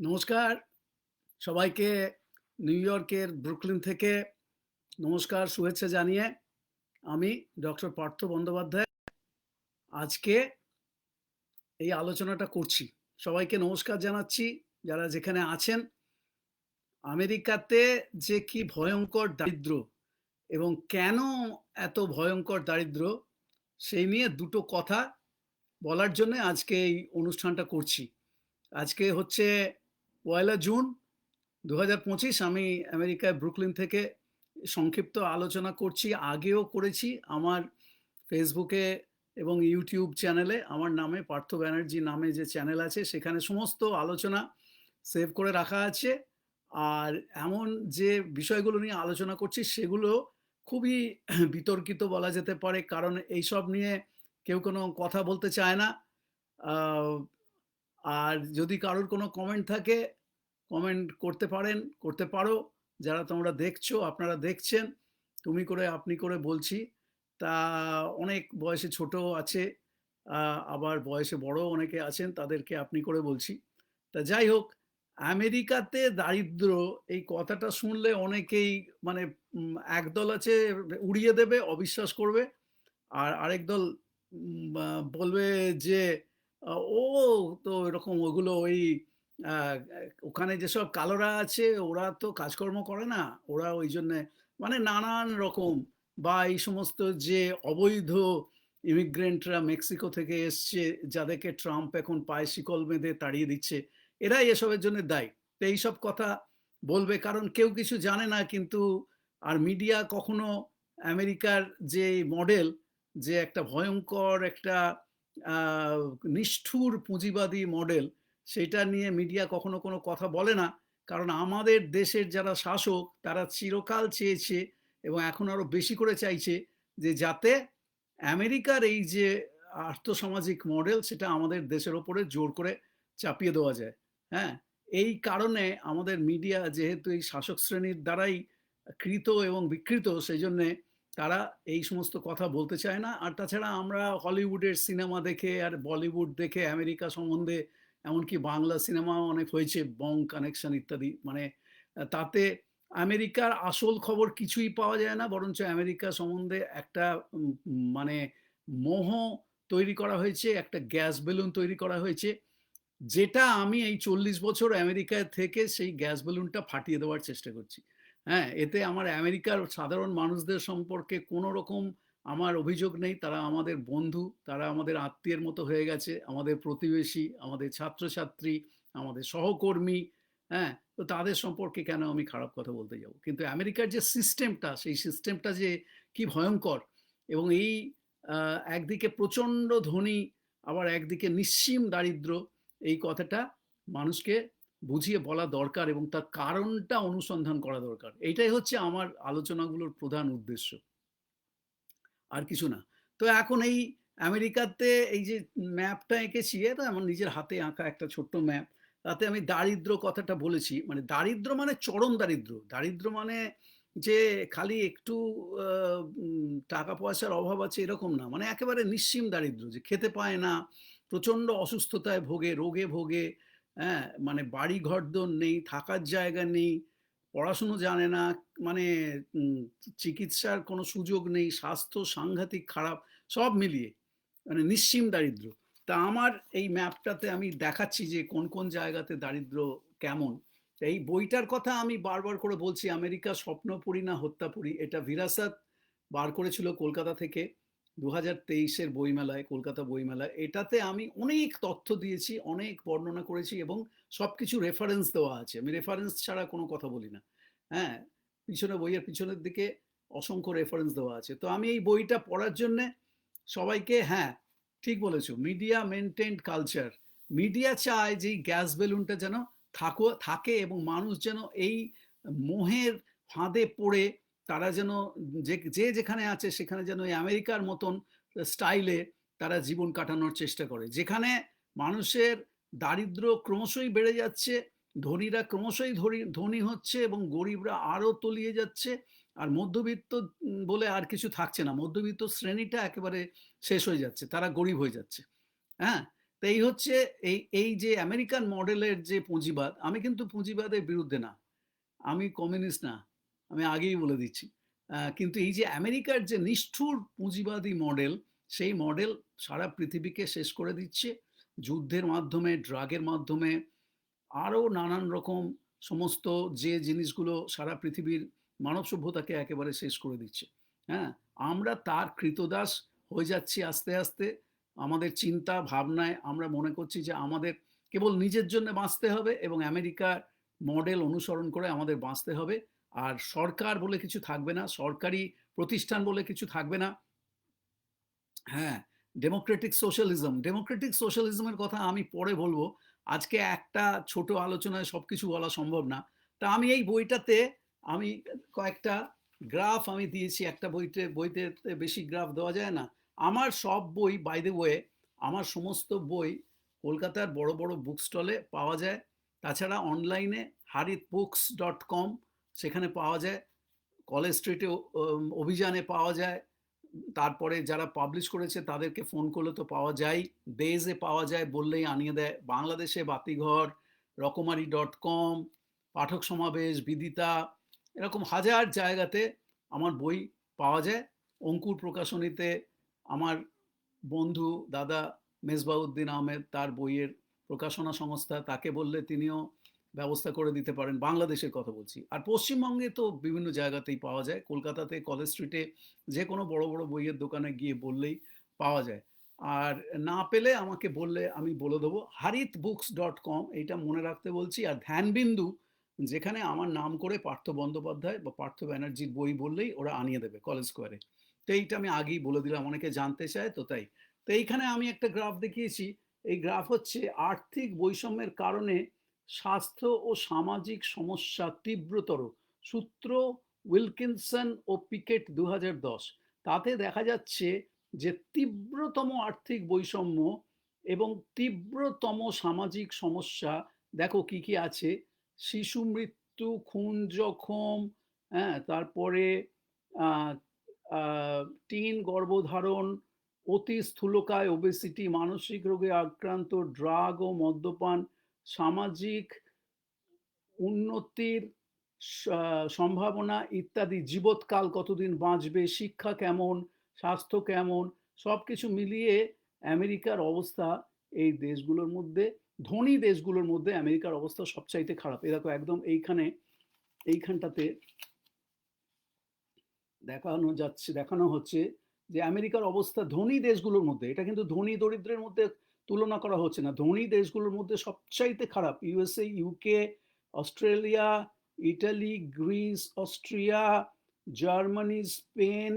নমস্কার। সবাইকে নিউ ইয়র্কের ব্রুকলিন থেকে নমস্কার, শুভেচ্ছা জানিয়ে আমি ডক্টর পার্থ বন্দ্যোপাধ্যায় আজকে এই আলোচনাটা করছি। সবাইকে নমস্কার জানাচ্ছি। যারা যেখানে আছেন, আমেরিকাতে যে কি ভয়ঙ্কর দারিদ্র এবং কেন এত ভয়ঙ্কর দারিদ্র, সেই নিয়ে দুটো কথা বলার জন্য আজকে এই অনুষ্ঠানটা করছি। আজকে হচ্ছে পয়লা জুন দু পঁচিশ আমি আমেরিকায় ব্রুকলিন থেকে সংক্ষিপ্ত আলোচনা করছি, আগেও করেছি আমার ফেসবুকে এবং ইউটিউব চ্যানেলে আমার নামে পার্থ ব্যানার্জি নামে যে চ্যানেল আছে, সেখানে সমস্ত আলোচনা সেভ করে রাখা আছে। আর এমন যে বিষয়গুলো নিয়ে আলোচনা করছি, সেগুলো খুবই বিতর্কিত বলা যেতে পারে, কারণ এইসব নিয়ে কেউ কোনো কথা বলতে চায় না। আর যদি কারোর কোনো কমেন্ট থাকে কমেন্ট করতে পারেন, করতে পারো। যারা তোমরা দেখছ, আপনারা দেখছেন, তুমি করে, আপনি করে বলছি। তা অনেক বয়সে ছোট আছে আবার বয়সে বড় অনেকে আছেন, তাদেরকে আপনি করে বলছি। তা যাই হোক, আমেরিকাতে দারিদ্র, এই কথাটা শুনলে অনেকেই মানে একদল আছে, উড়িয়ে দেবে, অবিশ্বাস করবে। আর আরেক দল বলবে যে ও তো এরকম ওগুলো ওই ওখানে যেসব কালোরা আছে, ওরা তো কাজকর্ম করে না। ওরা ওই জন্যে মানে নানান রকম বা এই সমস্ত যে অবৈধ ইমিগ্রেন্টরা মেক্সিকো থেকে এসছে, যাদেরকে ট্রাম্প এখন পায়ে শিকল বেঁধে তাড়িয়ে দিচ্ছে, এরাই এসবের জন্য দায়ী। তো এইসব কথা বলবে, কারণ কেউ কিছু জানে না, কিন্তু আর মিডিয়া কখনো আমেরিকার যে মডেল, যে একটা ভয়ঙ্কর একটা নিষ্ঠুর পুঁজিবাদী মডেল সেটা নিয়ে মিডিয়া কখনো কোনো কথা বলে না। কারণ আমাদের দেশের যারা শাসক, তারা চিরকাল চেয়েছে এবং এখন আরও বেশি করে চাইছে যে যাতে আমেরিকার এই যে আর্থসামাজিক মডেল সেটা আমাদের দেশের ওপরে জোর করে চাপিয়ে দেওয়া যায়। হ্যাঁ? এই কারণে আমাদের মিডিয়া যেহেতু এই শাসক শ্রেণির দ্বারাই কৃত এবং বিকৃত সেই জন্যে তারা এই সমস্ত কথা বলতে চায় না। আর তাছাড়া আমরা হলিউডের সিনেমা দেখে আর বলিউড দেখে আমেরিকা সম্বন্ধে এমনকি বাংলা সিনেমা অনেক হয়েছে বং কানেকশন ইত্যাদি। মানে তাতে আমেরিকার আসল খবর কিছুই পাওয়া যায় না, বরঞ্চ আমেরিকা সম্বন্ধে একটা মানে মোহ তৈরি করা হয়েছে, একটা গ্যাস বেলুন তৈরি করা হয়েছে, যেটা আমি এই চল্লিশ বছর আমেরিকায় থেকে সেই গ্যাস বেলুনটা ফাটিয়ে দেওয়ার চেষ্টা করছি। হ্যাঁ এতে আমার আমেরিকার সাধারণ মানুষদের সম্পর্কে কোনো রকম আমার অভিযোগ নেই, তারা আমাদের বন্ধু, তারা আমাদের আত্মীয়ের মতো হয়ে গেছে, আমাদের প্রতিবেশী, আমাদের ছাত্রছাত্রী, আমাদের সহকর্মী হ্যাঁ? তো তাদের সম্পর্কে কেন আমি খারাপ কথা বলতে যাব? কিন্তু আমেরিকার যে সিস্টেমটা, সেই সিস্টেমটা যে কি ভয়ঙ্কর এবং এই একদিকে প্রচণ্ড ধনী, আবার একদিকে নিঃসীম দারিদ্র, এই কথাটা মানুষকে বুঝিয়ে বলা দরকার এবং তার কারণটা অনুসন্ধান করা দরকার। এইটাই হচ্ছে আমার আলোচনাগুলোর প্রধান উদ্দেশ্য। আর কিছু না। তো এখন এই আমেরিকাতে এই যে ম্যাপটা এঁকেছি এটা আমার নিজের হাতে আঁকা একটা ছোট্ট ম্যাপ, তাতে আমি দারিদ্র কথাটা বলেছি। মানে দারিদ্র মানে চরম দারিদ্র। দারিদ্র মানে যে খালি একটু টাকা পয়সার অভাব আছে এরকম না। মানে একেবারে নিঃসীম দারিদ্র যে খেতে পায় না, প্রচণ্ড অসুস্থতায় ভোগে, রোগে ভোগে হ্যাঁ? মানে বাড়ি ঘরদোর নেই, থাকার জায়গা নেই পড়াশুনো জানে না মানে চিকিৎসার কোনো সুযোগ নেই, স্বাস্থ্য সাংঘাতিক খারাপ, সব মিলিয়ে মানে নিঃসীম দারিদ্র। তা আমার এই ম্যাপটাতে আমি দেখাচ্ছি যে কোন কোন জায়গাতে দারিদ্র কেমন। এই বইটার কথা আমি বারবার করে বলছি, আমেরিকা স্বপ্নপুরী না হত্যাপুরী, এটা ভিরাসাত বার করেছিল কলকাতা থেকে। দু হাজার তেইশের বইমেলায়, কলকাতা বইমেলায়, এটাতে আমি অনেক তথ্য দিয়েছি, অনেক বর্ণনা করেছি এবং সব কিছু রেফারেন্স দেওয়া আছে। আমি রেফারেন্স ছাড়া কোনো কথা বলি না। হ্যাঁ পিছনে বইয়ের পিছনের দিকে অসংখ্য রেফারেন্স দেওয়া আছে। তো আমি এই বইটা পড়ার জন্যে সবাইকে হ্যাঁ ঠিক বলেছ মিডিয়া মেনটেন্ড কালচার মিডিয়া চায় যে গ্যাস বেলুনটা যেন থাকো, থাকে এবং মানুষ যেন এই মোহের ফাঁদে পড়ে তারা যেন যে যে যেখানে আছে সেখানে যেন এই আমেরিকার মতন স্টাইলে তারা জীবন কাটানোর চেষ্টা করে। যেখানে মানুষের দারিদ্র ক্রমশই বেড়ে যাচ্ছে, ধনীরা ক্রমশই ধনী হচ্ছে এবং গরিবরা আরও তলিয়ে যাচ্ছে আর মধ্যবিত্ত বলে আর কিছু থাকছে না। মধ্যবিত্ত শ্রেণীটা একেবারে শেষ হয়ে যাচ্ছে, তারা গরিব হয়ে যাচ্ছে। হ্যাঁ? তো এই হচ্ছে এই এই যে আমেরিকান মডেলের যে পুঁজিবাদ, আমি কিন্তু পুঁজিবাদের বিরুদ্ধে না। আমি কমিউনিস্ট না। আমি আগেই বলে দিচ্ছি। কিন্তু এই যে আমেরিকার যে নিষ্ঠুর পুঁজিবাদী মডেল সেই মডেল সারা পৃথিবীকে শেষ করে দিচ্ছে। যুদ্ধের মাধ্যমে, ড্রাগের মাধ্যমে, আরও নানান রকম সমস্ত যে জিনিসগুলো সারা পৃথিবীর মানব সভ্যতাকে একেবারে শেষ করে দিচ্ছে। হ্যাঁ আমরা তার কৃতদাস হয়ে যাচ্ছি আস্তে আস্তে। আমাদের চিন্তা, ভাবনায় আমরা মনে করছি যে আমাদের কেবল নিজের জন্য বাঁচতে হবে এবং আমেরিকার মডেল অনুসরণ করে আমাদের বাঁচতে হবে। আর সরকার বলে কিছু থাকবে না, সরকারি প্রতিষ্ঠান বলে কিছু থাকবে না। হ্যাঁ ডেমোক্রেটিক সোশ্যালিজম ডেমোক্রেটিক সোশ্যালিজমের কথা আমি পরে বলব। আজকে একটা ছোট আলোচনায় সবকিছু বলা সম্ভব না। তা আমি এই বইটাতে আমি কয়েকটা গ্রাফ আমি দিয়েছি, একটা বইতে বইতে বেশি গ্রাফ দেওয়া যায় না। আমার সব বই বাই দ্য ওয়ে আমার সমস্ত বই কলকাতার বড় বড় বুক স্টলে পাওয়া যায়। তাছাড়া অনলাইনে হারিত বুকস ডট কম সেখানে পাওয়া যায়, কলেজ স্ট্রিটে অভিযানে পাওয়া যায়, তারপরে যারা পাবলিশ করেছে তাদেরকে ফোন করলে তো পাওয়া যায় দেজে পাওয়া যায় বললেই আনিয়ে দেয়। বাংলাদেশে বাতিঘর, রকমারি ডট কম পাঠক সমাবেশ, বিদিতা, এরকম হাজার জায়গাতে আমার বই পাওয়া যায়। অঙ্কুর প্রকাশনীতে আমার বন্ধু দাদা মেজবাউদ্দিন আহমেদ তার বইয়ের প্রকাশনা সংস্থা, তাকে বললে তিনিও ব্যবস্থা করে দিতে পারেন, বাংলাদেশের কথা বলছি। আর পশ্চিমবঙ্গে তো বিভিন্ন জায়গাতেই পাওয়া যায়, কলকাতাতে কলেজ স্ট্রিটে যে কোনো বড় বড় বইয়ের দোকানে গিয়ে বললেই পাওয়া যায়। আর না পেলে আমাকে বললে আমি বলে দেবো হারিত বুকস ডট কম, এইটা মনে রাখতে বলছি। আর ধ্যানবিন্দু, যেখানে আমার নাম করে পার্থ বন্দ্যোপাধ্যায় বা পার্থ ব্যানার্জির বই বললেই ওরা আনিয়ে দেবে কলেজ স্কোয়ারে। তো এইটা আমি আগেই বলে দিলাম, অনেকে জানতে চায় তো তাই। তো এইখানে আমি একটা গ্রাফ দেখিয়েছি, এই গ্রাফ হচ্ছে আর্থিক বৈষম্যের কারণে স্বাস্থ্য ও সামাজিক সমস্যা তীব্রতর। সূত্র উইলকিনসন ও পিকেট দু হাজার দশ। তাতে দেখা যাচ্ছে যে তীব্রতম আর্থিক বৈষম্য এবং তীব্রতম সামাজিক সমস্যা, দেখো কি কি আছে? শিশু মৃত্যু, খুন জখম হ্যাঁ তারপরে টিন গর্ভধারণ, অতি স্থূলকায় ওবেসিটি মানসিক রোগে আক্রান্ত ড্রাগ ও মদ্যপান সামাজিক উন্নতির সম্ভাবনা ইত্যাদি, জীবৎকাল কতদিন বাঁচবে, শিক্ষা কেমন, স্বাস্থ্য কেমন সব কিছু মিলিয়ে আমেরিকার অবস্থা এই দেশগুলোর মধ্যে, ধনী দেশগুলোর মধ্যে আমেরিকার অবস্থা সবচাইতে খারাপ। এ দেখো, একদম এইখানে, এইখানটাতে দেখানো যাচ্ছে, দেখানো হচ্ছে যে আমেরিকার অবস্থা ধনী দেশগুলোর মধ্যে, এটা কিন্তু ধনী দরিদ্রের মধ্যে তুলনা করা হচ্ছে না। ধনী দেশগুলোর মধ্যে সবচাইতে খারাপ, USA, UK, Australia, Italy, Greece, Austria, Germany, Spain,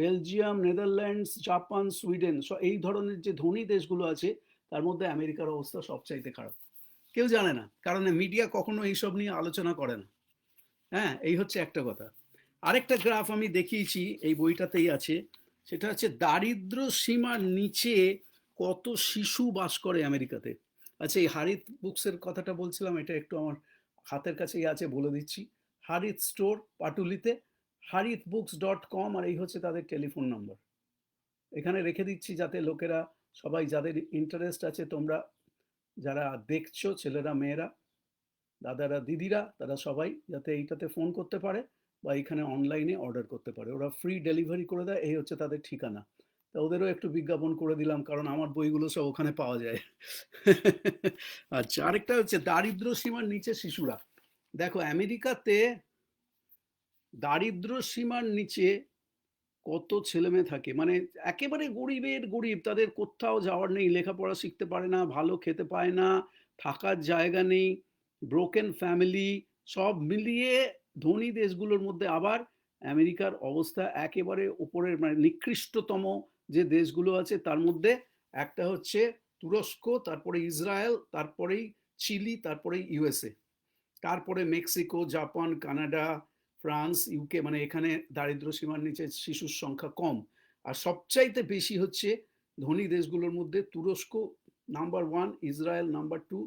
Belgium, Netherlands, Japan, Sweden এই ধরনের যে ধনী দেশগুলো আছে, তার মধ্যে আমেরিকার অবস্থা সবচাইতে খারাপ। কেউ জানে না, কারণ মিডিয়া কখনো এইসব নিয়ে আলোচনা করে না। হ্যাঁ এই হচ্ছে একটা কথা। আরেকটা গ্রাফ আমি দেখিয়েছি, এই বইটাতেই আছে। সেটা হচ্ছে দারিদ্র সীমার নিচে কত শিশু বাস করে আমেরিকাতে। আচ্ছা এই হারিত বুকসের কথাটা বলছিলাম, এটা একটু আমার হাতের কাছেই আছে, বলে দিচ্ছি। হারিত স্টোর পাটুলিতে হারিত বুকস ডট কম আর এই হচ্ছে তাদের টেলিফোন নম্বর। এখানে রেখে দিচ্ছি যাতে লোকেরা, সবাই যাদের ইন্টারেস্ট আছে, তোমরা যারা দেখছ, ছেলেরা, মেয়েরা, দাদারা, দিদিরা, তারা সবাই যাতে এইটাতে ফোন করতে পারে বা এখানে অনলাইনে অর্ডার করতে পারে। ওরা ফ্রি ডেলিভারি করে দেয়, এই হচ্ছে তাদের ঠিকানা। ওদেরও একটু বিজ্ঞাপন করে দিলাম, কারণ আমার বইগুলো সব ওখানে পাওয়া যায়। আচ্ছা আরেকটা হচ্ছে দারিদ্র সীমার নিচে শিশুরা। দেখো, আমেরিকাতে দারিদ্র সীমার নিচে কত ছেলে মেয়ে থাকে। মানে একেবারে গরিবের গরিব, তাদের কোথাও যাওয়ার নেই, লেখাপড়া শিখতে পারে না, ভালো খেতে পায় না, থাকার জায়গা নেই ব্রোকেন ফ্যামিলি সব মিলিয়ে ধনী দেশগুলোর মধ্যে আবার আমেরিকার অবস্থা একেবারে উপরের মানে নিকৃষ্টতম যে দেশগুলো আছে, তার মধ্যে একটা হচ্ছে তুরস্ক, তারপরে ইসরায়েল, তারপরেই চিলি তারপরে ইউএসএ। তারপরে Mexico, Japan, Canada, France, UK মানে এখানে দারিদ্র সীমার নিচে শিশুর সংখ্যা কম। আর সবচাইতে বেশি হচ্ছে ধনী দেশগুলোর মধ্যে তুরস্ক, number one, Israel, number two,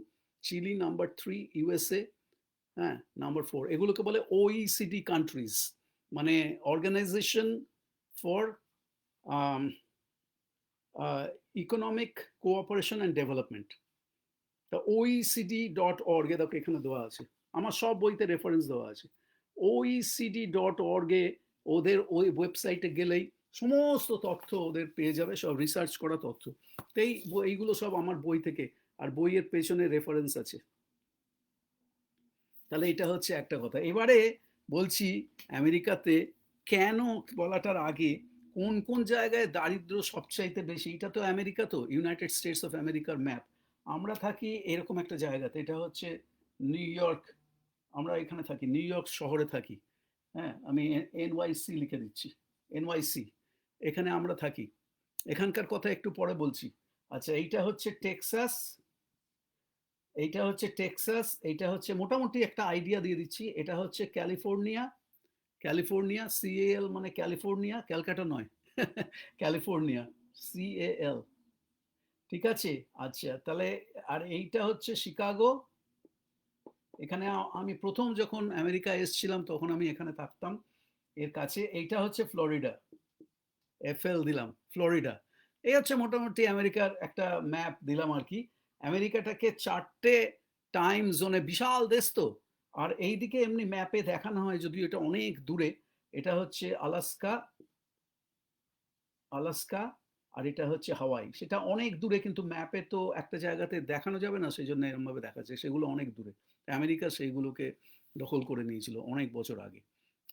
Chile, number three, USA হ্যাঁ নাম্বার ফোর। এগুলোকে বলে ওইসিডি কান্ট্রিজ মানে organisation for economic cooperation and development তা ওইসিডি ডট অর্গে এখানে দেওয়া আছে। আমার সব বইতে রেফারেন্স দেওয়া আছে। ওইসিডি ডট অর্গে ওদের ওই ওয়েবসাইটে গেলেই সমস্ত তথ্য ওদের পেয়ে যাবে, সব রিসার্চ করা তথ্য। তো এই এইগুলো সব আমার বই থেকে, আর বইয়ের পেছনে রেফারেন্স আছে। তাহলে এটা হচ্ছে একটা কথা। এবারে বলছি, আমেরিকাতে কেন বলাটার আগে কোন কোন জায়গায় দারিদ্র সবচাইতে বেশি? এটা তো আমেরিকা তো ইউনাইটেড স্টেটস অফ আমেরিকার ম্যাপ আমরা থাকি এরকম একটা জায়গাতে, এটা হচ্ছে নিউ ইয়র্ক আমরা এখানে থাকি নিউ ইয়র্ক শহরে থাকি। হ্যাঁ আমি এনওয়াইসি লিখে দিচ্ছি এনওয়াইসি এখানে আমরা থাকি। এখানকার কথা একটু পরে বলছি। আচ্ছা এইটা হচ্ছে টেক্সাস এইটা হচ্ছে টেক্সাস এইটা হচ্ছে মোটামুটি একটা আইডিয়া দিয়ে দিচ্ছি, এটা হচ্ছে ক্যালিফোর্নিয়া ক্যালিফোর্নিয়া সিএএল মানে ক্যালিফোর্নিয়া, ক্যালকাটা নয়। ক্যালিফোর্নিয়া সিএএল ঠিক আছে? আচ্ছা তাহলে আর এইটা হচ্ছে শিকাগো। এখানে আমি প্রথম যখন আমেরিকা এসছিলাম, তখন আমি এখানে থাকতাম। এর কাছে এইটা হচ্ছে ফ্লোরিডা। এফএল দিলাম, ফ্লোরিডা। এই হচ্ছে মোটামুটি আমেরিকার একটা ম্যাপ দিলাম আর কি। আমেরিকাটাকে চারটে টাইম জোনে, বিশাল দেশ তো। আর এইদিকে এমনি ম্যাপে দেখানো হয় যদিও এটা অনেক দূরে, এটা হচ্ছে আলাস্কা আলাস্কা আর এটা হচ্ছে হাওয়াই। সেটা অনেক দূরে কিন্তু ম্যাপে তো একটা জায়গাতে দেখানো যাবে না সেই জন্য এরমভাবে দেখাচ্ছে সেগুলো অনেক দূরে। আমেরিকা সেইগুলোকে দখল করে নিয়েছিল অনেক বছর আগে।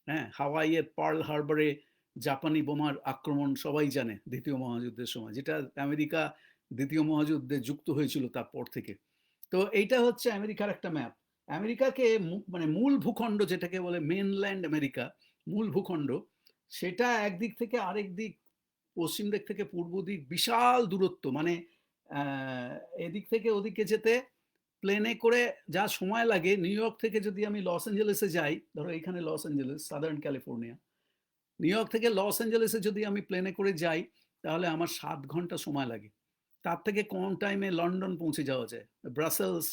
হ্যাঁ হাওয়াইয়ের পার্ল হারবারে জাপানি বোমার আক্রমণ সবাই জানে দ্বিতীয় মহাযুদ্ধের সময়। যেটা আমেরিকা দ্বিতীয় মহাযুদ্ধে যুক্ত হয়েছিল তারপর থেকে। তো এইটা হচ্ছে আমেরিকার একটা ম্যাপ আমেরিকাকে মানে মূল ভূখণ্ড যেটাকে বলে মেনল্যান্ড আমেরিকা মূল ভূখণ্ড, সেটা একদিক থেকে আরেক দিক, পশ্চিম দিক থেকে পূর্ব দিক বিশাল দূরত্ব। মানে এদিক থেকে ওদিকে যেতে প্লেনে করে যা সময় লাগে নিউ ইয়র্ক থেকে যদি আমি লস অ্যাঞ্জেলেসে যাই, ধরো এখানে Los Angeles southern California New York থেকে লস অ্যাঞ্জেলেসে যদি আমি প্লেনে করে যাই, তাহলে আমার সাত ঘণ্টা সময় লাগে। তার থেকে কম টাইমে লন্ডন পৌঁছে যাওয়া যায় ব্রাসেলস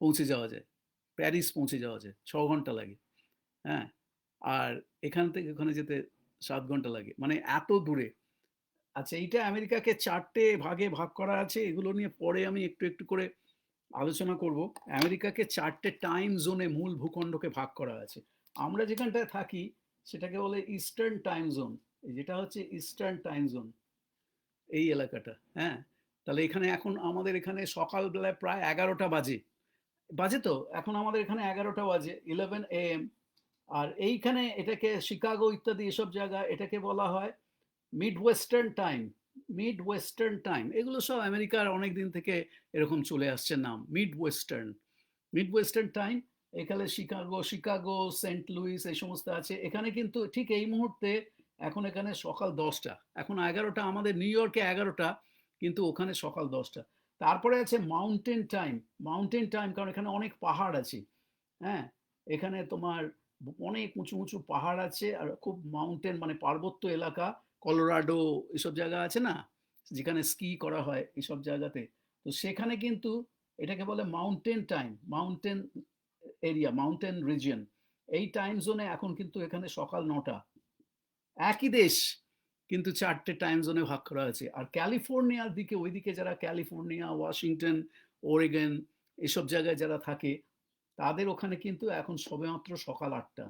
পৌঁছে যাওয়া যায়। প্যারিস পৌঁছে যাওয়া যায়, ছ ঘণ্টা লাগে। হ্যাঁ? আর এখান থেকে ওখানে যেতে সাত ঘণ্টা লাগে। মানে এত দূরে। আচ্ছা এইটা আমেরিকাকে চারটে ভাগে ভাগ করা আছে, এগুলো নিয়ে পরে আমি একটু একটু করে আলোচনা করব। আমেরিকাকে চারটে টাইম জোনে মূল ভূখণ্ডকে ভাগ করা আছে। আমরা যেখানটায় থাকি, সেটাকে বলে ইস্টার্ন টাইম জোন যেটা হচ্ছে ইস্টার্ন টাইম জোন এই এলাকাটা। হ্যাঁ? তাহলে এখানে এখন আমাদের এখানে সকালবেলায় প্রায় এগারোটা বাজে। বাজে তো? এখন আমাদের এখানে এগারোটা বাজে ইলেভেন এ এম আর এইখানে এটাকে শিকাগো ইত্যাদি এসব জায়গা, এটাকে বলা হয় mid western time mid western time এগুলো সব আমেরিকার অনেক দিন থেকে এরকম চলে আসছে নাম mid western mid western time এখানে শিকাগো শিকাগো সেন্ট লুইস এই সমস্ত আছে। এখানে কিন্তু ঠিক এই মুহূর্তে এখন এখানে সকাল দশটা। এখন এগারোটা, আমাদের নিউ ইয়র্কে এগারোটা, কিন্তু ওখানে সকাল দশটা। তারপরে আছে মাউন্টেন টাইম মাউন্টেন টাইম কারণ এখানে অনেক পাহাড় আছে। হ্যাঁ এখানে তোমার অনেক উঁচু উঁচু পাহাড় আছে আর খুব মাউন্টেন মানে পার্বত্য এলাকা, কলোরাডো এসব জায়গা আছে না? যেখানে স্কি করা হয় এইসব জায়গাতে। তো সেখানে কিন্তু এটাকে বলে mountain time mountain area mountain region এই টাইম জোনে এখন কিন্তু এখানে সকাল নটা। একই দেশ। কিন্তু চারটে টাইম জোনে ভাগ করা আছে আর ক্যালিফোর্নিয়ার দিকে, ওইদিকে যারা ক্যালিফোর্নিয়া, ওয়াশিংটন, ওরেগন এসব জায়গায় যারা থাকে, তাদের ওখানে কিন্তু এখন সবেমাত্র সকাল আটটা।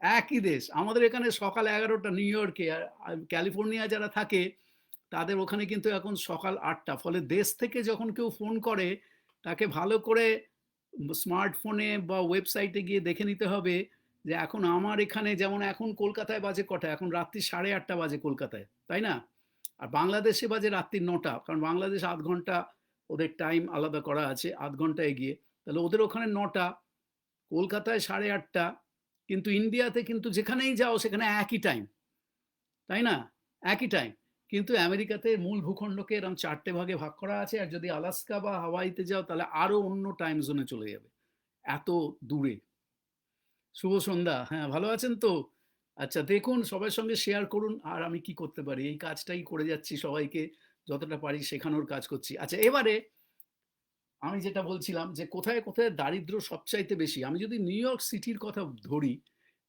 একই দেশ। আমাদের এখানে সকাল এগারোটা নিউ ইয়র্কে। আর ক্যালিফোর্নিয়া যারা থাকে, তাদের ওখানে কিন্তু এখন সকাল আটটা। ফলে দেশ থেকে যখন কেউ ফোন করে, তাকে ভালো করে স্মার্টফোনে বা ওয়েবসাইটে গিয়ে দেখে নিতে হবে যে এখন আমার এখানে যেমন এখন কলকাতায় বাজে কটা, এখন রাত্রি সাড়ে আটটা বাজে কলকাতায়, তাই না? আর বাংলাদেশে বাজে রাত্রি নটা, কারণ বাংলাদেশ আধ ঘণ্টা ওদের টাইম আলাদা করা আছে, আধ ঘণ্টা এগিয়ে। তাহলে ওদের ওখানে নটা, কলকাতায় সাড়ে আটটা, কিন্তু ইন্ডিয়াতে কিন্তু যেখানেই যাও সেখানে একই টাইম তাই না? একই টাইম কিন্তু আমেরিকাতে মূল ভূখণ্ডকে এরকম চারটে ভাগে ভাগ করা আছে, আর যদি আলাস্কা বা হাওয়াইতে যাও তাহলে আরও অন্য টাইম জোনে চলে যাবে, এত দূরে। শুভ সন্ধ্যা। হ্যাঁ ভালো আছেন তো? আচ্ছা দেখুন, সবার সঙ্গে শেয়ার করুন আর আমি কি করতে পারি? এই কাজটাই করে যাচ্ছি সবাইকে, যতটা পারি শেখানোর কাজ করছি। আচ্ছা এবারে আমি যেটা বলছিলাম যে, কোথায় কোথায় দারিদ্র সবচাইতে বেশি? আমি যদি নিউ ইয়র্ক সিটির কথা ধরি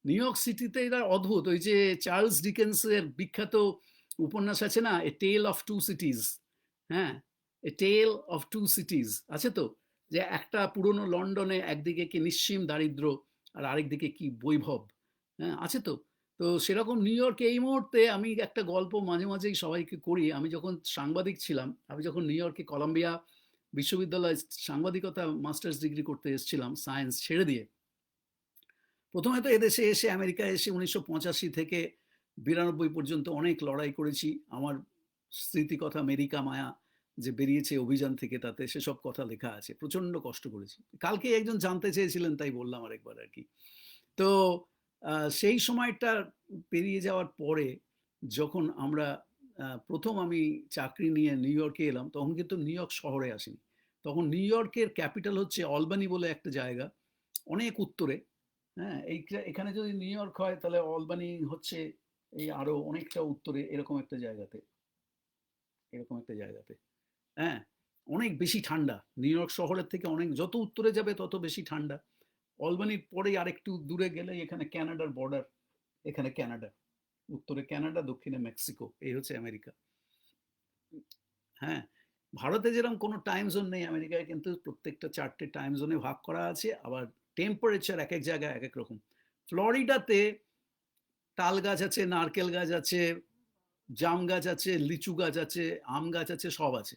নিউ ইয়র্ক সিটিতে এরা অদ্ভুত। ওই যে চার্লস ডিকেন্সের বিখ্যাত উপন্যাস আছে না? A tale of two cities হ্যাঁ a tale of two cities আছে তো? যে একটা পুরনো লন্ডনে একদিকে কি নিশ্চিম দারিদ্র আর আরেকদিকে কি বৈভব? হ্যাঁ আছে তো। তো সেরকম নিউ ইয়র্কে এই মুহূর্তে আমি একটা গল্প মাঝে মাঝেই সবাইকে করি। আমি যখন সাংবাদিক ছিলাম, আমি যখন নিউ ইয়র্কে কলম্বিয়া বিশ্ববিদ্যালয়ে সাংবাদিকতা মাস্টার্স ডিগ্রি করতে এসেছিলাম সায়েন্স ছেড়ে দিয়ে। প্রথমে তো এদেশে এসে, আমেরিকায় এসে উনিশশো পঁচাশি থেকে বিরানব্বই পর্যন্ত অনেক লড়াই করেছি। আমার স্মৃতিকথা, মেরিকা মায়া যে বেরিয়েছে অভিযান থেকে তাতে সেসব কথা লেখা আছে। প্রচণ্ড কষ্ট করেছি। কালকে একজন জানতে চেয়েছিলেন, তাই বললাম আরেকবার আর কি। তো সেই সময়টা পেরিয়ে যাওয়ার পরে যখন আমরা প্রথম আমি চাকরি নিয়ে নিউ ইয়র্কে এলাম, তখন কিন্তু নিউ ইয়র্ক শহরে আসিনি। তখন নিউ ইয়র্কের ক্যাপিটাল হচ্ছে অলবানি বলে একটা জায়গা, অনেক উত্তরে। হ্যাঁ এই এখানে যদি নিউ ইয়র্ক হয়, তাহলে অলবানি হচ্ছে এই আরও অনেকটা উত্তরে, এরকম একটা জায়গাতে। এরকম একটা জায়গাতে। হ্যাঁ অনেক বেশি ঠান্ডা। নিউ ইয়র্ক শহরের থেকে অনেক, যত উত্তরে যাবে তত বেশি ঠান্ডা। অলবানির পরেই আরেকটু দূরে গেলে এখানে ক্যানাডার বর্ডার, এখানে ক্যানাডা, উত্তরে ক্যানাডা, দক্ষিণে মেক্সিকো, এই হচ্ছে আমেরিকা। হ্যাঁ ভারতে যেরকম কোনো টাইম জোন নেই আমেরিকায়, কিন্তু প্রত্যেকটা চারটে টাইম জোনে ভাগ করা আছে, আবার টেম্পারেচার এক এক জায়গায় এক এক রকম। ফ্লোরিডাতে তাল গাছ আছে, নারকেল গাছ আছে, জাম গাছ আছে, লিচু গাছ আছে, আম গাছ আছে, সব আছে।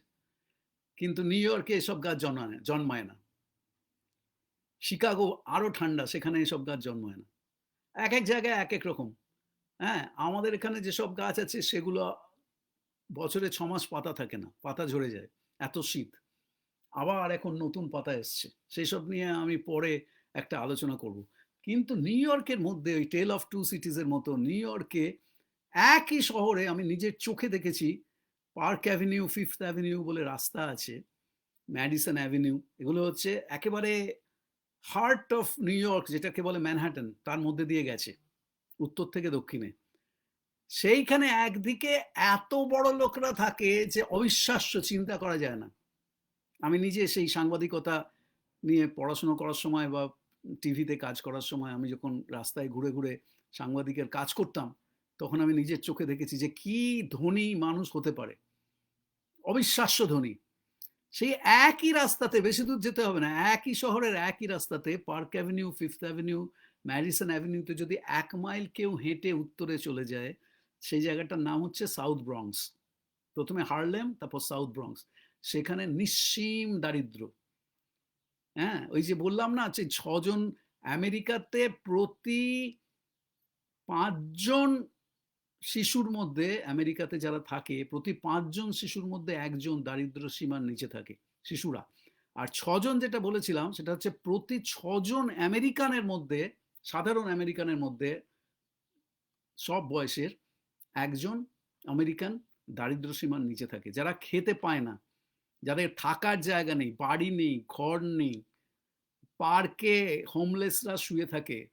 কিন্তু নিউ ইয়র্কে এসব গাছ জন্মায় জন্মায় না। শিকাগো আরও ঠান্ডা, সেখানে এসব গাছ জন্মায় না। এক এক জায়গায় এক এক রকম। হ্যাঁ আমাদের এখানে যেসব গাছ আছে, সেগুলো বছরে ছ মাস পাতা থাকে না, পাতা ঝরে যায়, এত শীত। আবার এখন নতুন পাতা এসছে সেই সব নিয়ে আমি পরে একটা আলোচনা করব। কিন্তু নিউ ইয়র্কের মধ্যে ওই টেল অফ টু সিটিজের মতো নিউ ইয়র্কে একই শহরে আমি নিজের চোখে দেখেছি পার্ক অ্যাভিনিউ ফিফথ অ্যাভিনিউ বলে রাস্তা আছে ম্যাডিসন অ্যাভিনিউ এগুলো হচ্ছে একেবারে হার্ট অফ নিউ ইয়র্ক যেটাকে বলে ম্যানহাটন তার মধ্যে দিয়ে গেছে, উত্তর থেকে দক্ষিণে। সেইখানে একদিকে এত বড় লোকরা থাকে যে অবিশ্বাস্য চিন্তা করা যায় না। আমি নিজে সেই সাংবাদিকতা নিয়ে পড়াশোনা করার সময় বা টিভিতে কাজ করার সময় আমি যখন রাস্তায় ঘুরে ঘুরে সাংবাদিকের কাজ করতাম, তখন আমি নিজের চোখে দেখেছি যে কি ধনী মানুষ হতে পারে। অবিশ্বাস্য ধনী। সেই একই রাস্তাতে, বেশি দূর যেতে হবে না, একই শহরের একই রাস্তাতে park avenue, fifth avenue, Madison অ্যাভিনিউতে যদি এক মাইল কেউ হেঁটে উত্তরে চলে যায়, সেই জায়গাটার নাম হচ্ছে সাউথ ব্রংস। প্রথমে হারলেম, তারপর সাউথ ব্রংস। সেখানে নিঃসীম দারিদ্র। হ্যাঁ ওই যে বললাম না যে ছজন আমেরিকাতে প্রতি পাঁচজন শিশুর মধ্যে আমেরিকাতে যারা থাকে, প্রতি পাঁচজন শিশুর মধ্যে একজন দারিদ্র সীমার নিচে থাকে, শিশুরা। আর ছজন যেটা বলেছিলাম, সেটা হচ্ছে প্রতি ছজন আমেরিকানের মধ্যে, সাধারণ আমেরিকানের মধ্যে সব বয়সের একজন আমেরিকান দারিদ্র সীমার নিচে থাকে, যারা খেতে পায় না। যাদের থাকার জায়গা নেই, বাড়ি নেই, ঘর নেই, পার্কে হোমলেসরা শুয়ে থাকে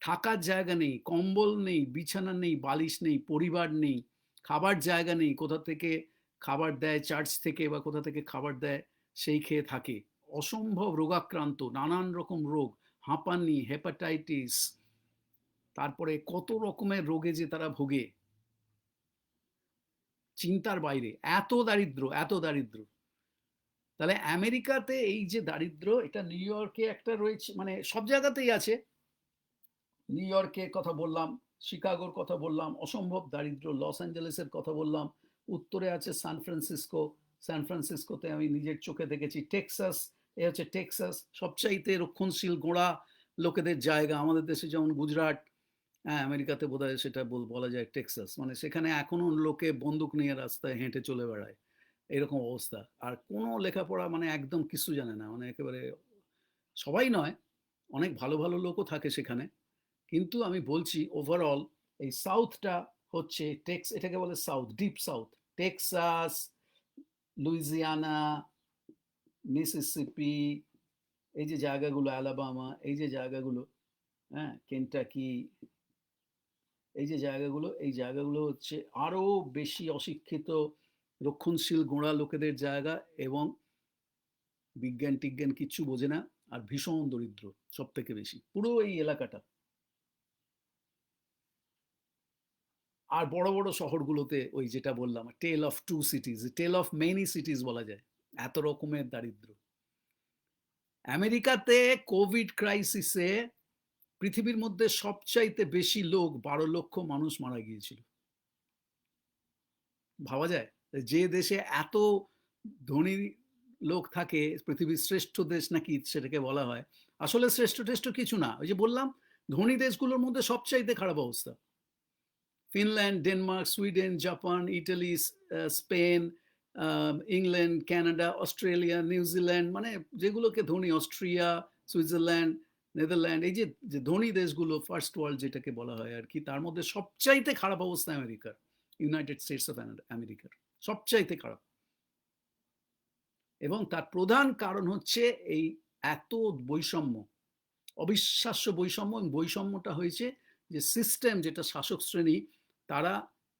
থাকার জায়গা নেই, কম্বল নেই, বিছানা নেই, বালিশ নেই, পরিবার নেই, খাবার জায়গা নেই, কোথা থেকে খাবার দেয় চার্চ থেকে বা কোথা থেকে খাবার দেয়, সেই খেয়ে থাকে। অসম্ভব রোগাক্রান্ত, নানান রকম রোগ, হাঁপানি হেপাটাইটিস তারপরে কত রকমের রোগে যে তারা ভোগে। চিন্তার বাইরে, এত দারিদ্র এত দারিদ্র। তাহলে আমেরিকাতে এই যে দারিদ্র, এটা নিউ ইয়র্কে একটা রয়েছে মানে সব জায়গাতেই আছে। নিউ ইয়র্কের কথা বললাম শিকাগোর কথা বললাম, অসম্ভব দারিদ্র লস অ্যাঞ্জেলেসের কথা বললাম, উত্তরে আছে সান ফ্রান্সিসকো সান ফ্রান্সিসকোতে আমি নিজের চোখে দেখেছি টেক্সাস এ হচ্ছে টেক্সাস সবচাইতে রক্ষণশীল গোড়া লোকেদের জায়গা আমাদের দেশে যেমন গুজরাট হ্যাঁ আমেরিকাতে বোধ হয় সেটা বলা যায় টেক্সাস মানে সেখানে এখনও লোকে বন্দুক নিয়ে রাস্তায় হেঁটে চলে বেড়ায়, এরকম অবস্থা। আর কোনো লেখাপড়া মানে একদম কিছু জানে না মানে একেবারে সবাই নয়, অনেক ভালো ভালো লোকও থাকে সেখানে। কিন্তু আমি বলছি ওভারঅল এই সাউথটা হচ্ছে টেক্স, এটাকে বলে south deep south Texas, Louisiana, Mississippi, এই যে জায়গাগুলো অ্যালাবামা, এই যে জায়গাগুলো হ্যাঁ কেন্টাকি, এই যে জায়গাগুলো, এই জায়গাগুলো হচ্ছে আরও বেশি অশিক্ষিত, রক্ষণশীল, গোড়া লোকেদের জায়গা এবং বিজ্ঞান টিজ্ঞান কিচ্ছু বোঝে না, আর ভীষণ দরিদ্র সব থেকে বেশি। পুরো এই এলাকাটা। আর বড় বড় শহরগুলোতে ওই যেটা বললাম tale of two cities tale of many cities বলা যায়। এত রকমের দারিদ্র আমেরিকাতে কোভিড ক্রাইসিসে পৃথিবীর মধ্যে সবচাইতে বেশি লোক বারো লক্ষ মানুষ মারা গিয়েছিল। ভাবা যায়? যে দেশে এত ধনী লোক থাকে, পৃথিবীর শ্রেষ্ঠ দেশ নাকি সেটাকে বলা হয়। আসলে শ্রেষ্ঠ টেষ্ঠ কিছু না। ওই যে বললাম, ধনী দেশগুলোর মধ্যে সবচাইতে খারাপ অবস্থা। Finland Denmark Sweden Japan Italy Spain England Canada Australia New Zealand মানে যেগুলোকে ধনী, অস্ট্রিয়া, সুইজারল্যান্ড, নেদারল্যান্ড, এই যে যে ধনী দেশগুলো ফার্স্ট ওয়ার্ল্ড যেটাকে বলা হয় আর কি, তার মধ্যে সবচাইতে খারাপ অবস্থা আমেরিকার, ইউনাইটেড স্টেটস অফ আমেরিকার, সবচাইতে খারাপ। এবং তার প্রধান কারণ হচ্ছে এই এত বৈষম্য, অবিশ্বাস্য বৈষম্য বৈষম্যটা হয়েছে যে সিস্টেম যেটা শাসক শ্রেণি তারা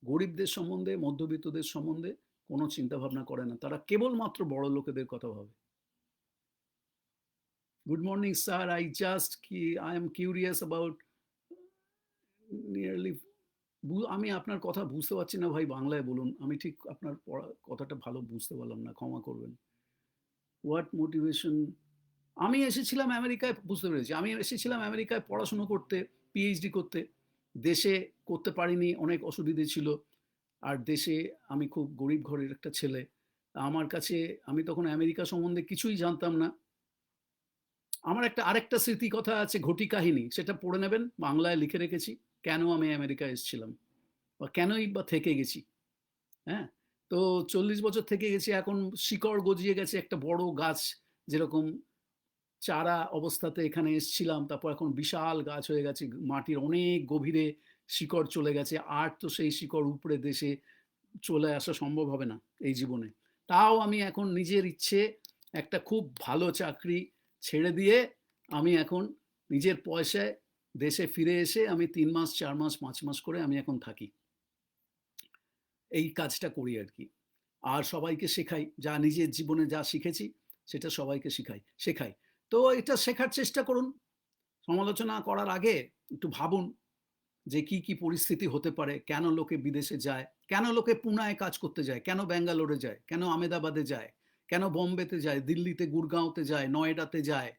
গরিবদের সম্বন্ধে, মধ্যবিত্তদের সম্বন্ধে কোনো চিন্তা ভাবনা করে না। তারা কেবলমাত্র বড় লোকেদের কথা ভাবে। Good morning sir I just কি I am curious about nearly আমি আপনার কথা বুঝতে পারছি না ভাই বাংলায় বলুন। আমি ঠিক আপনার কথাটা ভালো বুঝতে পারলাম না, ক্ষমা করবেন। হোয়াট মোটিভেশন আমি এসেছিলাম আমেরিকায়, বুঝতে পেরেছি। আমি এসেছিলাম আমেরিকায় পড়াশুনো করতে পিএইচডি করতে। দেশে করতে পারিনি, অনেক অসুবিধে ছিল। আর দেশে আমি খুব গরিব ঘরের একটা ছেলে। আমার কাছে, আমি তখন আমেরিকা সম্বন্ধে কিছুই জানতাম না। আমার একটা, আরেকটা স্মৃতি কথা আছে, ঘটি কাহিনী, সেটা পড়ে নেবেন, বাংলায় লিখে রেখেছি, কেন আমি আমেরিকা এসেছিলাম? বা কেনই বা থেকে গেছি? হ্যাঁ? তো চল্লিশ বছর থেকে গেছি, এখন শিকড় গজিয়ে গেছে একটা বড় গাছ, যেরকম চারা অবস্থাতে এখানে এসছিলাম, তারপর এখন বিশাল গাছ হয়ে গেছে, মাটির অনেক গভীরে। শিকড় চলে গেছে, আর তো সেই শিকড় উপরে দেশে চলে আসা সম্ভব হবে না এই জীবনে। তাও আমি এখন নিজের ইচ্ছে একটা খুব ভালো চাকরি ছেড়ে দিয়ে আমি এখন নিজের পয়সায় দেশে ফিরে এসে আমি তিন মাস, চার মাস, পাঁচ মাস করে আমি এখন থাকি। এই কাজটা করি আর কি। আর সবাইকে শেখাই, যা নিজের জীবনে যা শিখেছি সেটা সবাইকে শিখাই, শেখাই। তো এটা শেখার চেষ্টা করুন। সমালোচনা করার আগে একটু ভাবুন যে কি কি পরিস্থিতি হতে পারে, কেন লোকে বিদেশে যায়, কেন লোকে পুনায় কাজ করতে যায়, কেন ব্যাঙ্গালোরে যায়, কেন আমেদাবাদে যায়, কেন বোম্বেতে যায়, দিল্লিতে, গুরগাঁওতে যায়, নয়ডাতে যায়,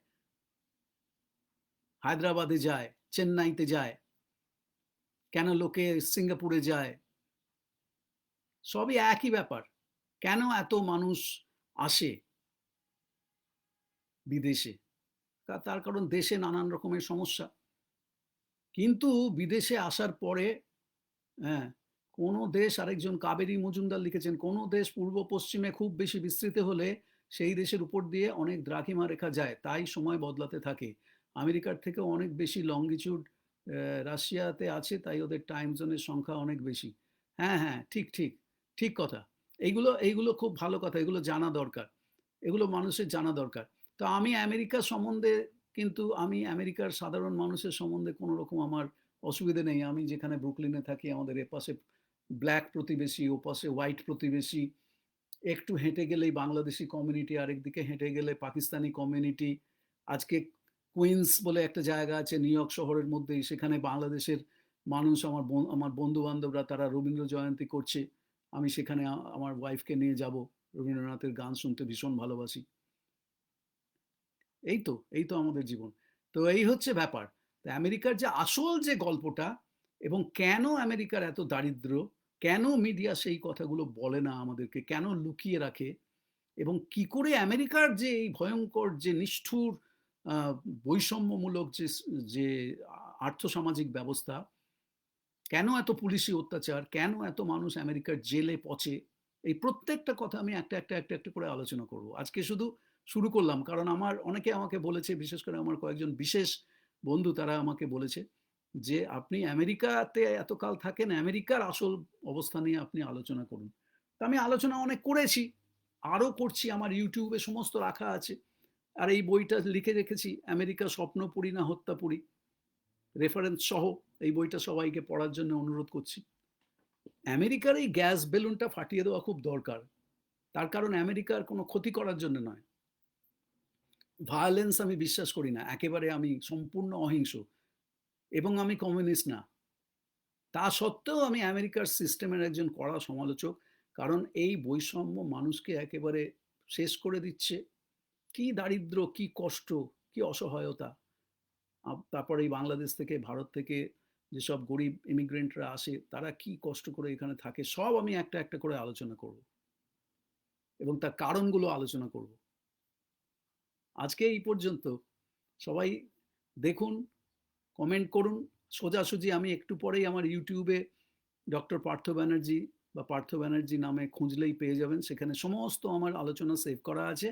হায়দ্রাবাদে যায়, চেন্নাইতে যায়, কেন লোকে সিঙ্গাপুরে যায়। সবই একই ব্যাপার। কেন এত মানুষ আসে বিদেশে? তার কারণ দেশে নানান রকমের সমস্যা। কিন্তু বিদেশে আসার পরে হ্যাঁ কোনো দেশ আরেকজন কাবেরী মজুমদার লিখেছেন, কোনো দেশ পূর্ব পশ্চিমে খুব বেশি বিস্তৃত হলে সেই দেশের উপর দিয়ে অনেক দ্রাঘিমা রেখা যায়, তাই সময় বদলাতে থাকে। আমেরিকার থেকে অনেক বেশি লঙ্গিচুড রাশিয়াতে আছে, তাই ওদের টাইম জোনের সংখ্যা অনেক বেশি। হ্যাঁ হ্যাঁ ঠিক ঠিক ঠিক কথা। এইগুলো এইগুলো খুব ভালো কথা, এগুলো জানা দরকার। এগুলো মানুষের জানা দরকার। তো আমি আমেরিকা সম্বন্ধে কিন্তু আমি আমেরিকার সাধারণ মানুষের সম্বন্ধে কোনো রকম আমার অসুবিধে নেই। আমি যেখানে ব্রুকলিনে থাকি, আমাদের এপাশে ব্ল্যাক প্রতিবেশী, ও পাশে হোয়াইট প্রতিবেশী। একটু হেঁটে গেলেই বাংলাদেশি কমিউনিটি আরেকদিকে হেঁটে গেলে পাকিস্তানি কমিউনিটি। আজকে কুইন্স বলে একটা জায়গা আছে নিউ ইয়র্ক শহরের মধ্যেই সেখানে বাংলাদেশের মানুষ, আমার আমার বন্ধু বান্ধবরা তারা রবীন্দ্র জয়ন্তী করছে। আমি সেখানে আমার ওয়াইফকে নিয়ে যাব। রবীন্দ্রনাথের গান শুনতে ভীষণ ভালোবাসি। এই তো এই তো আমাদের জীবন। তো এই হচ্ছে ব্যাপার। তো আমেরিকার যে আসল যে গল্পটা এবং কেন আমেরিকার এত দারিদ্র কেন মিডিয়া সেই কথাগুলো বলে না আমাদেরকে, কেন লুকিয়ে রাখে এবং কি করে আমেরিকার যে এই ভয়ঙ্কর, যে নিষ্ঠুর বৈষম্যমূলক যে যে আর্থসামাজিক ব্যবস্থা, কেন এত পুলিশি অত্যাচার, কেন এত মানুষ আমেরিকার জেলে পচে, এই প্রত্যেকটা কথা আমি একটা একটা একটা একটা করে আলোচনা করব। আজকে শুধু শুরু করলাম। কারণ আমার অনেকে আমাকে বলেছে, বিশেষ করে আমার কয়েকজন বিশেষ বন্ধু তারা আমাকে বলেছে যে, আপনি আমেরিকাতে এতকাল থাকেন, আমেরিকার আসল অবস্থা নিয়ে আপনি আলোচনা করুন। তা আমি আলোচনা অনেক করেছি, আরও করছি, আমার ইউটিউবে সমস্ত রাখা আছে। আর এই বইটা লিখে রেখেছি, আমেরিকা স্বপ্ন পড়ি না হত্যা পড়ি রেফারেন্স সহ এই বইটা সবাইকে পড়ার জন্য অনুরোধ করছি। আমেরিকার এই গ্যাস বেলুনটা ফাটিয়ে দেওয়া খুব দরকার। তার কারণ আমেরিকার কোনো ক্ষতি করার জন্য নয়। ভায়োলেন্স আমি বিশ্বাস করি না, একেবারে আমি সম্পূর্ণ অহিংস এবং আমি কমিউনিস্ট না। তা সত্ত্বেও আমি আমেরিকার সিস্টেমের একজন কড়া সমালোচক, কারণ এই বৈষম্য মানুষকে একেবারে শেষ করে দিচ্ছে। কি দারিদ্র, কি কষ্ট, কি অসহায়তা। তারপরে এই বাংলাদেশ থেকে, ভারত থেকে যেসব গরিব ইমিগ্রেন্টরা আসে, তারা কি কষ্ট করে এখানে থাকে, সব আমি একটা একটা করে আলোচনা করব এবং তার কারণগুলো আলোচনা করব। আজকে এই পর্যন্ত। সবাই দেখুন কমেন্ট করুন। সোজাসুজি আমি একটু পরেই আমার ইউটিউবে ডক্টর পার্থ ব্যানার্জি বা পার্থ ব্যানার্জি নামে খুঁজলেই পেয়ে যাবেন। সেখানে সমস্ত আমার আলোচনা সেভ করা আছে।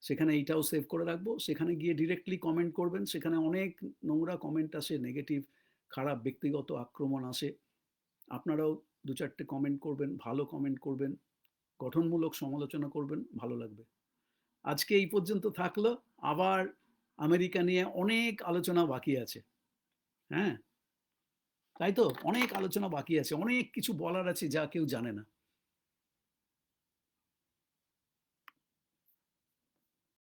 সেখানে এইটাও সেভ করে রাখব। সেখানে গিয়ে ডিরেক্টলি কমেন্ট করবেন। সেখানে অনেক নোংরা কমেন্ট আসে নেগেটিভ খারাপ, ব্যক্তিগত আক্রমণ আসে। আপনারাও দু চারটে কমেন্ট করবেন, ভালো কমেন্ট করবেন। গঠনমূলক সমালোচনা করবেন, ভালো লাগবে। আজকে এই পর্যন্ত থাকল। আবার আমেরিকা নিয়ে অনেক আলোচনা বাকি আছে। হ্যাঁ? তাই তো? অনেক আলোচনা বাকি আছে। অনেক কিছু বলার আছে যা কেউ জানে না।